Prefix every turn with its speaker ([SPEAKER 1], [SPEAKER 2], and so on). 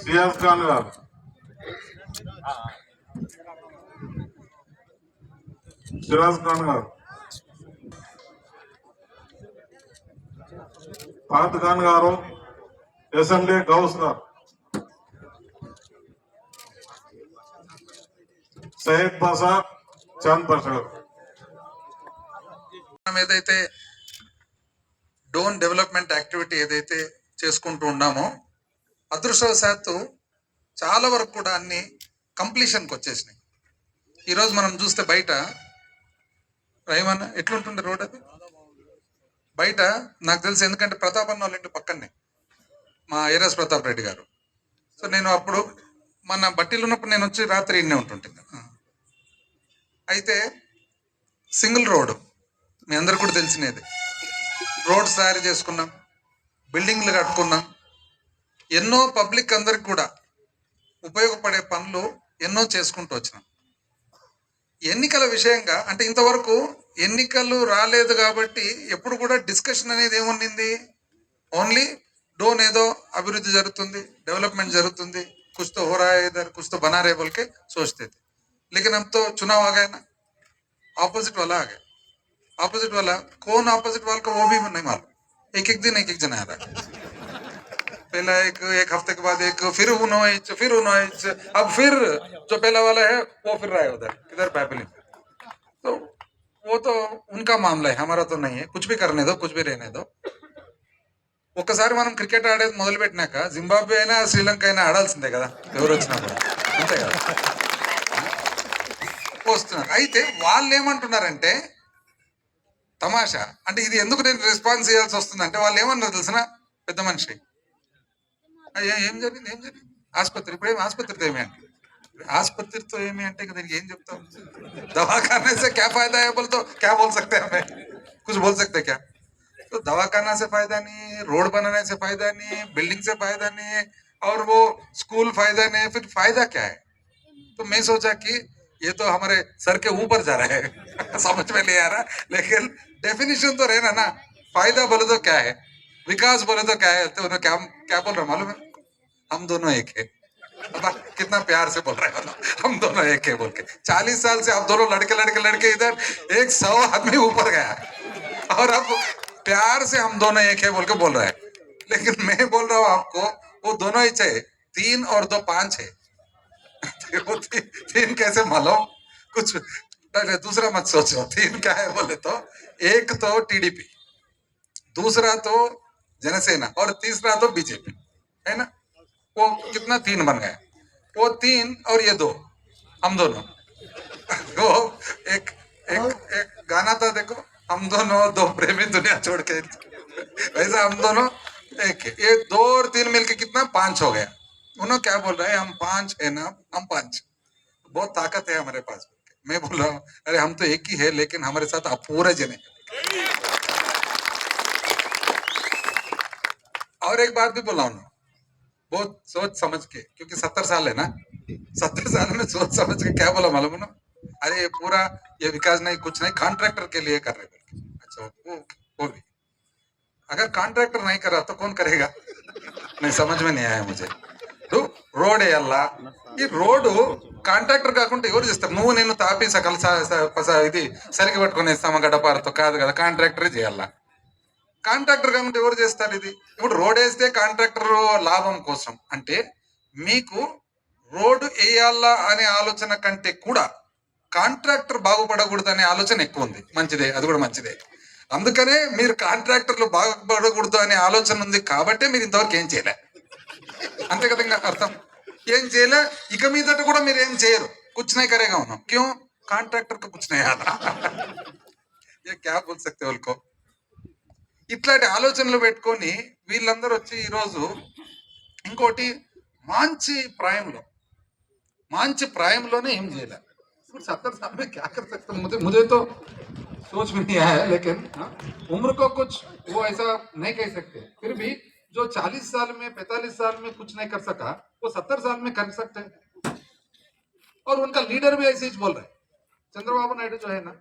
[SPEAKER 1] Ciaz Khan గారు సిరాజ్ ఖాన్ గారు పార్త్ ఖాన్ గారు ఎస్ఎండి గౌస్ గారు సయ్యద్ బాసా చాంద్ బాషా గారు
[SPEAKER 2] మనం ఏదైతే డోన్ డెవలప్మెంట్ యాక్టివిటీ ఏదైతే చేసుకుంటూ ఉన్నామో అదృష్టవశాత్తు చాలా వరకు కూడా అన్ని కంప్లీషన్కి వచ్చేసినాయి. ఈరోజు మనం చూస్తే బయట రైమన్ ఎట్లుంటుండే రోడ్ అది? బయట నాకు తెలుసు ఎందుకంటే ప్రతాప్ అన్న వాళ్ళ ఇంటి పక్కనే మా ఏరస్ ప్రతాప్ రెడ్డి గారు. సో నేను అప్పుడు మన బట్టీలు ఉన్నప్పుడు నేను వచ్చి రాత్రి ఇన్నే ఉంటుంటుంది అయితే సింగిల్ రోడ్ మీ అందరు కూడా తెలిసినది. రోడ్స్ తయారు చేసుకున్నాం బిల్డింగ్లు కట్టుకున్నాం ఎన్నో పబ్లిక్ అందరికి కూడా ఉపయోగపడే పనులు ఎన్నో చేసుకుంటూ వచ్చినాం ఎన్నికల విషయంగా అంటే ఇంతవరకు ఎన్నికలు రాలేదు కాబట్టి ఎప్పుడు కూడా డిస్కషన్ అనేది ఏముండింది ఓన్లీ డోన్ ఏదో అభివృద్ధి జరుగుతుంది డెవలప్మెంట్ జరుగుతుంది कुछ तो हो रहा है इधर कुछ तो बना रहे बोल के सोचते थे लेकिन अब तो चुनाव आ गया ना ऑपोजिट वाला आ गया ऑपोजिट वाला कौन ऑपोजिट वाला का वो भी नहीं मालूम एक एक दिन एक एक जना आ रहा है पहला एक एक हफ्ते के बाद एक फिर उन्होंने फिर उन्होंने अब फिर जो पहला वाला है वो फिर रहा है उधर किधर पैपली तो वो तो उनका मामला है हमारा तो नहीं है कुछ भी करने दो कुछ भी रहने दो ఒక్కసారి మనం క్రికెట్ ఆడేది మొదలు పెట్టినాక జింబాబ్వే అయినా శ్రీలంక అయినా ఆడాల్సిందే కదా ఎవరు వచ్చినా కూడా అంతే కదా వస్తున్నారు అయితే వాళ్ళు ఏమంటున్నారంటే తమాషా అంటే ఇది ఎందుకు నేను రెస్పాన్స్ చేయాల్సి వస్తుంది అంటే వాళ్ళు ఏమన్నారు తెలిసిన పెద్ద మనిషి అయ్యా ఏం జరిగింది ఏం జరిగింది ఆసుపత్రి ఇప్పుడు ఏం ఆసుపత్రితో ఏమి అంటే ఆసుపత్రితో ఏమి అంటే ఇక దీనికి ఏం చెప్తాం दवाखाने से क्या फायदा है बोल तो क्या बोल सकते हैं हमें कुछ बोल सकते हैं क्या तो दवाखाना से फायदा नहीं है रोड बनाने से फायदा नहीं है बिल्डिंग से फायदा नहीं है और वो स्कूल फायदा नहीं है फिर फायदा क्या है तो मैं सोचा कि ये तो हमारे सर के ऊपर जा रहा है समझ में नहीं आ रहा लेकिन डेफिनेशन तो रहना ना फायदा बोले तो क्या है विकास बोले तो क्या है? तो उन्हें क्या क्या बोल रहे मालूम है? हम दोनों एक है। कितना प्यार से बोल रहे हैं हम दोनों एक है बोल के। चालीस साल से आप दोनों लड़के लड़के लड़के इधर एक सौ आदमी ऊपर गया और अब प्यार से हम दोनों एक है बोल के बोल रहा है। लेकिन मैं बोल रहा हूँ आपको वो दोनों ही चाहिए तीन और दो पाँच है। वो ती, तीन कैसे मालूम? कुछ दूसरा मत सोचो। तीन क्या है बोले तो? एक तो टीडीपी दूसरा तो जनसेना और तीसरा तो बीजेपी, है ना? वो कितना तीन बन गए। वो तीन और ये दो, हम दोनों। वो एक एक एक गाना था, देखो, हम दोनों दो प्रेमी दुनिया छोड़ के। वैसा हम दोनों एक, ये दो और तीन मिलके कितना पाँच हो गया उन्होंने क्या बोल रहे हैं, हम पाँच है ना, हम पाँच। बहुत ताकत है हमारे पास। मैं बोल रहा हूँ, अरे हम तो एक ही है, लेकिन हमारे साथ आप पूरे जने और एक बात भी बोला उन्होंने बहुत सोच समझ के क्योंकि सत्तर साल है ना सत्तर साल में सोच समझ के क्या बोला मालूम है ना अरे ये पूरा ये विकास नहीं कुछ नहीं कॉन्ट्रैक्टर के लिए कर रहे बोल के। अच्छा वो वो भी अगर कॉन्ट्रैक्टर नहीं कर रहा तो कौन करेगा नहीं समझ में नहीं आया मुझे तो రోడ్ వేయాలా ఈ రోడ్డు కాంట్రాక్టర్ కాకుండా ఎవరు చేస్తారు నువ్వు నేను తాపి సకల స- స- పస- ఇది సరిగి పట్టుకొని ఇస్తామా గడపారతో కాదు కదా కాంట్రాక్టరే చేయాలా కాంట్రాక్టర్ కాకుండా ఎవరు చేస్తారు ఇది? ఇప్పుడు రోడ్ వేస్తే కాంట్రాక్టర్ లాభం కోసం. అంటే మీకు రోడ్డు వేయాలా అనే ఆలోచన కంటే కూడా కాంట్రాక్టర్ బాగుపడకూడదు అనే ఆలోచన ఎక్కువ ఉంది. మంచిదే అది కూడా మంచిదే. అందుకనే మీరు కాంట్రాక్టర్లు బాగుపడకూడదు అనే ఆలోచన ఉంది కాబట్టే మీరు ఇంతవరకు ఏం చేయలే. అంతే కదా ఇంకా అర్థం? ఏం చేయలే? ఇక మీదట కూడా మీరు ఏం చేయరు. కూర్చునే కరేగా ఉన్నాం. క్యూ? కాంట్రాక్టర్కు కూర్చునే ఏ క్యా బోల్ సక్తే వాళ్ళకో? ఇట్లాంటి ఆలోచనలు పెట్టుకొని వీళ్ళందరూ వచ్చి ఈరోజు ఇంకోటి మంచి ప్రాయంలో మంచి ప్రాయంలోనే ఏం చేయలే ఇప్పుడు सत्तर साल में क्या कर सकते हैं? मुझे मुझे तो सोच में नहीं आया लेकिन हाँ, उम्र को कुछ वो ऐसा नहीं कह सकते फिर भी जो 40 साल में 45 साल में कुछ नहीं कर सका वो 70 साल में कर सकते हैं और उनका लीडर भी ऐसे ही बोल रहा है चंद्रबाबू नायडू जो है ना